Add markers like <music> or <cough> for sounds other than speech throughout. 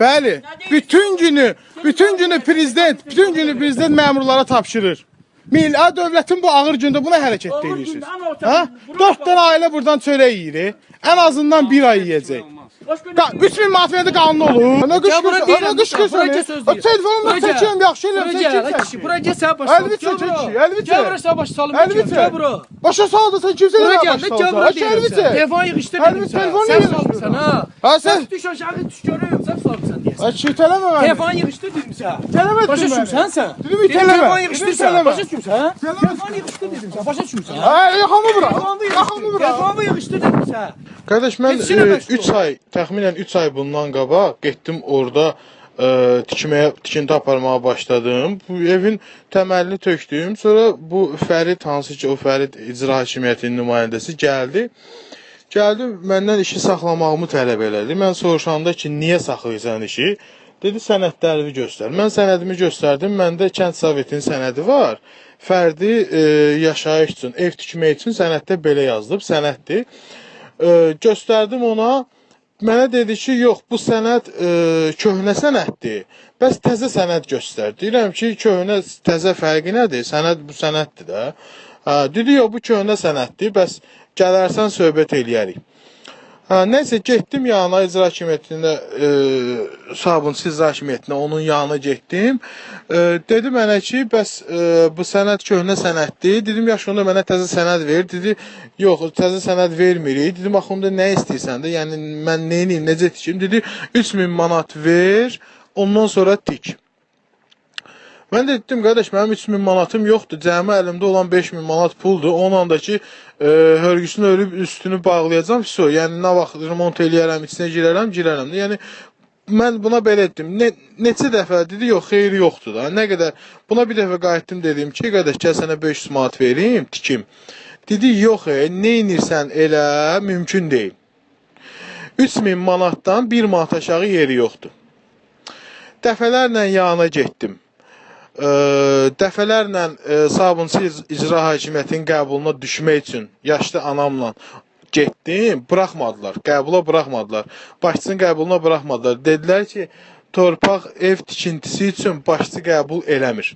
Bəli. Bütün günü, bütün günü prezident, bütün günü prezident məmurlara tapşırır. Milli dövlətin bu ağır gündə buna hərəkət Ağır edirsiniz. gündə, amma ortada- Ha? buna 4 bax- dənə ailə buradan çörək yeyir. Ən azından 1 ay yeyəcək. Başka ne? Qa- 3000 manat verəndə qanun olur. Nə Ya bura qışqırsan? deyirəm, Nə qışqırsan? bura gəl söz O deyirəm. telefonumla Bura gəl. çəkirəm, yaxşı Bura eləyirəm, gel, çəkirsən. kişi. Bura gel sen baş Elbise Gel bura. çek, elbise. Gel bura sen baş salım. Elbise. Gel bura. Başa saldı sen kimsə Bura nə gel. başa Gel saldı? bura Aç deyirəm elbise. sen. Telefon yığıştır Elbise, dedim sen. telefonu Sen yığıştır. salmışsın ha. Ha Sen sen? düş aşağı düş görüyorum. Sen salmışsın diye. Ay çitələmə məni. Telefon yığıştır dedim sen. İtələmə Başa məni. düşmüsən sen? Dedim Dedim itələmə. telefon Dedim itələmə. sen. Başa düşmüsən? Telefon yığıştır dedim sen. Başa düşmüsən? Ay yaxamı bura. Yaxamı bura. Telefonu yığıştır dedim sen. Qardaş mən Heç nə məşğul 3 ay, təxminən 3 ay bundan qabaq getdim orada ə, tikməyə, tikinti aparmağa başladım. Bu evin təməlini tökdüm. Sonra bu Fərid hansı ki o Fərid icra hakimiyyətinin nümayəndəsi gəldi. Gəldi məndən işi saxlamağımı tələb elədi. Mən soruşanda ki, niyə saxlayırsan işi? Dedi sənədlərini göstər. Mən sənədimi göstərdim. Məndə kənd sovetinin sənədi var. Fərdi e, yaşayış üçün, ev tikmək üçün sənəddə belə yazılıb, sənəddir. E, göstərdim ona. Mənə dedi ki, yox, bu sənəd e, köhnə sənəddir. Bəs təzə sənəd göstər. Deyirəm ki, köhnə təzə fərqi nədir? Sənəd bu sənəddir də. Hə, dedi, yox, bu köhnə sənəddir. Bəs gələrsən söhbət eləyərik. Hə, nəsə getdim yanına icra hakimiyyətinə, e, Sabunçu icra hakimiyyətinə onun yanına getdim. E, dedi mənə ki, bəs e, bu sənəd köhnə sənəddir. Dedim, yaxşı onda mənə təzə sənəd ver. Dedi, yox, təzə sənəd vermirik. Dedim, axı onda nə istəyirsən də? Yəni mən nə edeyim, necə tikim? Dedi, 3000 manat ver, ondan sonra tik. Mən də dedim, qardaş, mənim 3000 manatım yoxdur. Cəmi əlimdə olan 5000 manat puldur. Onun da ki, e, hörgüsünü örüb üstünü bağlayacağam. Vəsə, yəni nə vaxt remont eləyərəm, içinə girərəm, girərəm. Yəni mən buna belə etdim. Ne, neçə dəfə dedi, yox, xeyri yoxdur da. Nə qədər buna bir dəfə qayıtdım dedim ki, qardaş, gəl sənə 500 manat verim, tikim. Dedi, yox, e, nə edirsən elə mümkün deyil. 3000 manatdan 1 manat aşağı yeri yoxdur. Dəfələrlə yanına getdim. Dəfələrlə Sabunçu İc- icra hakimiyyətinin qəbuluna düşmək üçün yaşlı anamla getdim, buraxmadılar. Qəbula buraxmadılar. Başçının qəbuluna buraxmadılar. Dedilər ki, torpaq ev tikintisi üçün başçı qəbul eləmir.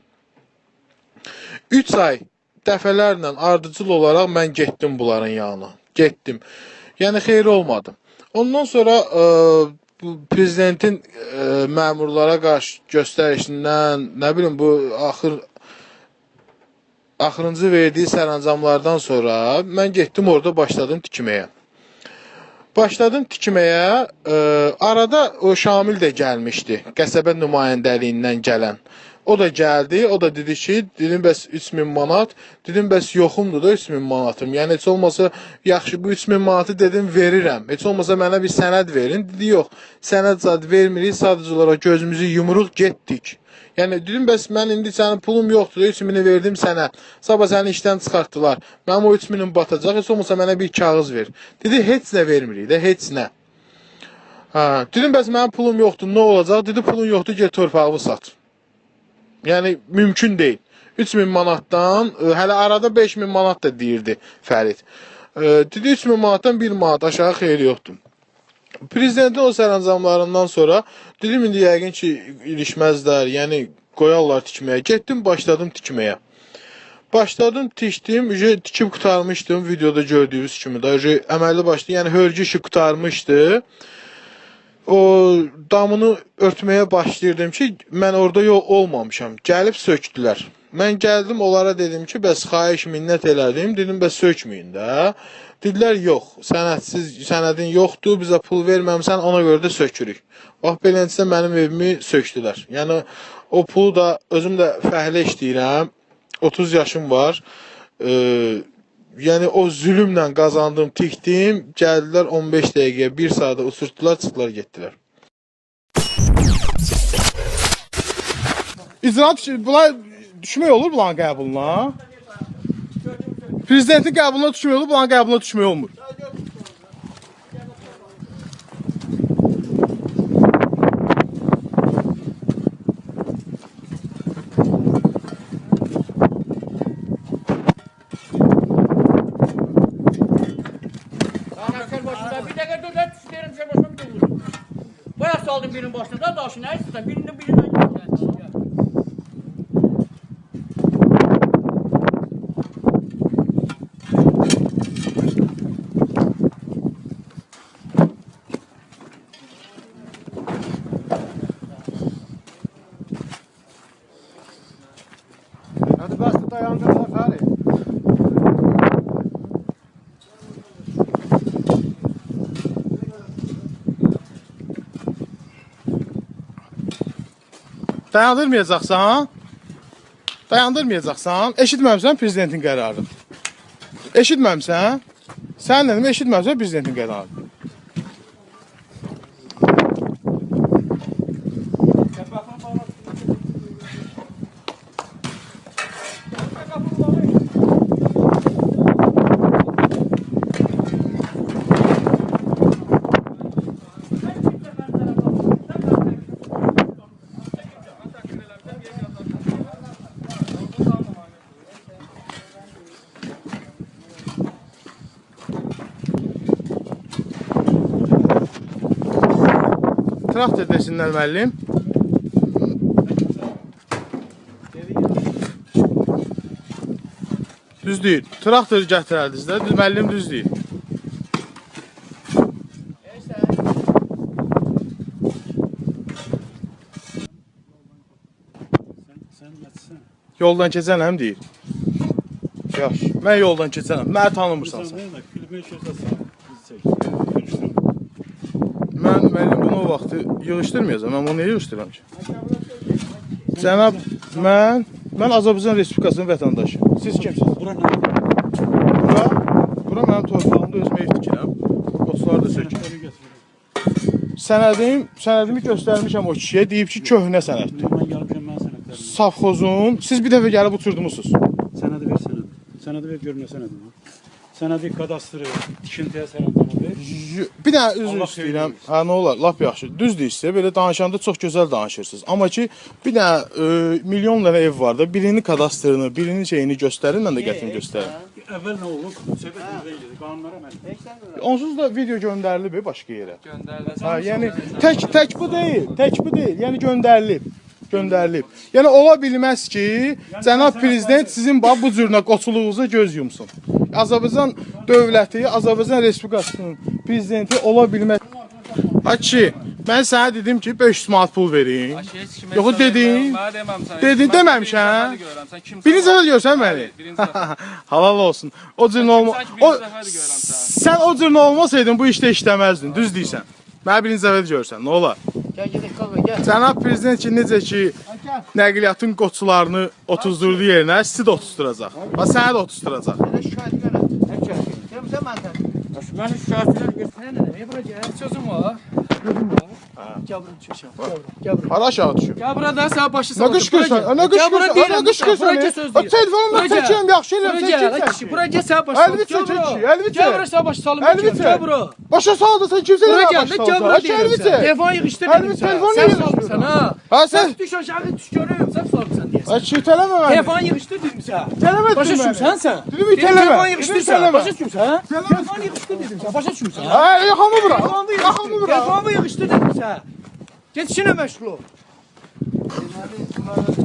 3 ay dəfələrlə ardıcıl olaraq mən getdim bunların yanına. Getdim. Yəni xeyri olmadı. Ondan sonra ə, bu prezidentin ə, məmurlara qarşı göstərişindən, nə bilim bu axır axırıncı verdiyi sərəncamlardan sonra mən getdim orada başladım tikməyə. Başladım tikməyə. Ə, arada o Şamil də gəlmişdi. Qəsəbə nümayəndəliyindən gələn. O da gəldi. O da dedi ki, dedim bəs 3000 manat. Dedim bəs yoxumdur da 3000 manatım. Yəni heç olmasa yaxşı bu 3000 manatı dedim verirəm. Heç olmasa mənə bir sənəd verin. Dedi yox. Sənəd zad vermirik. Sadəcə olaraq gözümüzü yumuruq getdik. Yəni dedim bəs mən indi sənin pulum yoxdur, 3000-i verdim sənə. Sabah səni işdən çıxartdılar. Mənim o 3000-im batacaq. Heç olmasa mənə bir kağız ver. Dedi heç nə vermirik də, heç nə. Hə, dedim bəs mənim pulum yoxdur, nə olacaq? Dedi pulun yoxdur, get torpağımı sat. Yəni mümkün deyil. 3000 manatdan, ə, hələ arada 5000 manat da deyirdi Fərid. Ə, Dedi 3000 manatdan 1 manat aşağı xeyri yoxdur. Prezidentin o sərəncamlarından sonra dedim indi yəqin ki ilişməzlər, yəni qoyarlar tikməyə. Getdim, başladım tikməyə. Başladım, tikdim, ücə tikib qutarmışdım videoda gördüyünüz kimi də. Ücə əməlli başlı, yəni hörgü işi qutarmışdı. O damını örtməyə başlayırdım ki, mən orada yox olmamışam. Gəlib sökdülər. Mən gəldim onlara dedim ki, bəs xahiş minnət elədim. Dedim bəs sökməyin də. Dedilər yox, sənədsiz sənədin yoxdur, bizə pul verməmisən, ona görə də sökürük. Bax beləncə mənim evimi sökdülər. Yəni o pulu da özüm də fəhlə işləyirəm. 30 yaşım var. Ee, yəni o zülmlə qazandım, tikdim, gəldilər 15 dəqiqəyə, 1 saata uçurtdular, çıxdılar, getdilər. İcraat bunlar düşmək olur bunların qəbuluna? Prezidentin qəbuluna düşmək olur, bunların qəbuluna düşmək olmur. Hadi bastı dayandı Fahri. Dayandırmayacaqsan? Dayandırmayacaqsan? Eşitməmisən prezidentin qərarını. Eşitməmisən? Sən dedim, eşitməmisən prezidentin qərarını. Traktor desinlər müəllim. Düz deyil. Traktor gətirərdiniz də, düz müəllim düz deyil. Yoldan keçənəm deyir. Yaxşı. Mən yoldan keçənəm. Məni tanımırsan sən. Klime şurada sağ. Mən müəllim bunu o vaxtı yığışdırmayacağam. Mən bunu niyə yığışdıram ki? Cənab, mən mən Azərbaycan Respublikasının vətəndaşıyam. Siz kimsiniz? Bura ne? Bura, bura mənim torpağımda özümə ev tikirəm. Qoçları da. Onu götürürüm. Sənədim, sənədimi göstərmişəm o kişiyə, deyib ki, köhnə sənəddir. Ben gelmişim ben senetlerim. Safxozun, siz bir dəfə gəlib oturdumusunuz. Senedi ver senedi. Senedi ver görüne senedi. Senedi kadastırı. Tikintiye senedini ver. Bir dənə üzr istəyirəm. Hə, nə olar? Lap yaxşı. Düzdür isə belə danışanda çox gözəl danışırsınız. Amma ki, bir dənə e, milyon dənə ev var da, birinin kadastrını, birinin şeyini göstərin, mən də gətirim göstərim. Evvel ne olur? Söhbetimize gidiyor. Kanunlara məni. Onsuz da video göndərilib başqa yerə. Göndəriləcək. Ha, yəni tək tək bu deyil, tək bu deyil. Yəni göndərilib. Göndərilib. Yəni ola bilməz ki, cənab prezident sizin bax bu cürnə qoçuluğunuza göz yumsun. Azərbaycan dövləti, Azərbaycan Respublikasının prezidenti ola bilməz. Açı, mən sənə dedim ki, 500 manat pul verin. Yox, dedin. Dedin, deməmişəm. Birinci dəfə görsən məni. Bəli, birinci dəfə. <laughs> Halal olsun. O cür olma. O sən o cür olmasaydın bu işdə işləməzdin. Düz deyirsən. Mənə birinci dəfə görsən, nə olar? Gel gidelim kalma gel. Cənab prezident ki, necə ki nəqliyyatın qoçularını 30-durdu yerinə sizi də 30-duracaq. Və səni də 30-duracaq. Ne şikayet ver. Ne şikayet? Sen sen mantar. Mən şikayətlər götür. Nə nə? Bura gəl. Sözüm var. Sözüm var. Gəl bura düşəcəm. Gəl bura. Gəl bura. Hara aşağı düşür? Gəl bura da sən başı Nə qışqırsan? Nə qışqırsan? Nə qışqırsan? O telefonumda çəkirəm, yaxşı eləyirəm. Bura gəl, Sən kişi. kimsən? Bura gəl sən başı. Əlvi çək, kişi, əlvi Gəl çək. bura sən başı salım. Əlvi çək. Gəl bura. Başa saldı sən kimsən? Bura nə gəl, başa nə saldı? gəl bura Aç əlvi deyirəm. çək. Telefon yığışdır Əlvi dedim sən. telefonu Sən yığışdır. salmısan ha. Ha Sən sən düş aşağı düş görürüm. Sən salmısan deyəsən. Ay çitələmə məni. Telefon yığışdır dedim sən. Tələmə Başa etdin düşmüsən məni. sən? Dilimi itələmə. Telefon Dilimi yığışdır sən. itələmə. Başa düşmüsən? Telefon yığışdır dedim sən. Başa düşmüsən? Ay yaxamı bura. Telefonu Yaxamı yığışdır. bura. Telefonu yığışdır dedim sən. Get işinə məşğul ol.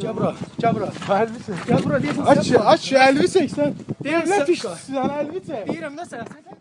Gəl bura. Gəl bura. Əlvi çək. Gəl bura deyirəm. Aç, aç əlvi çək sən. Deyirəm Nə sən. pişsən əlvi çək. Deyirəm də sən.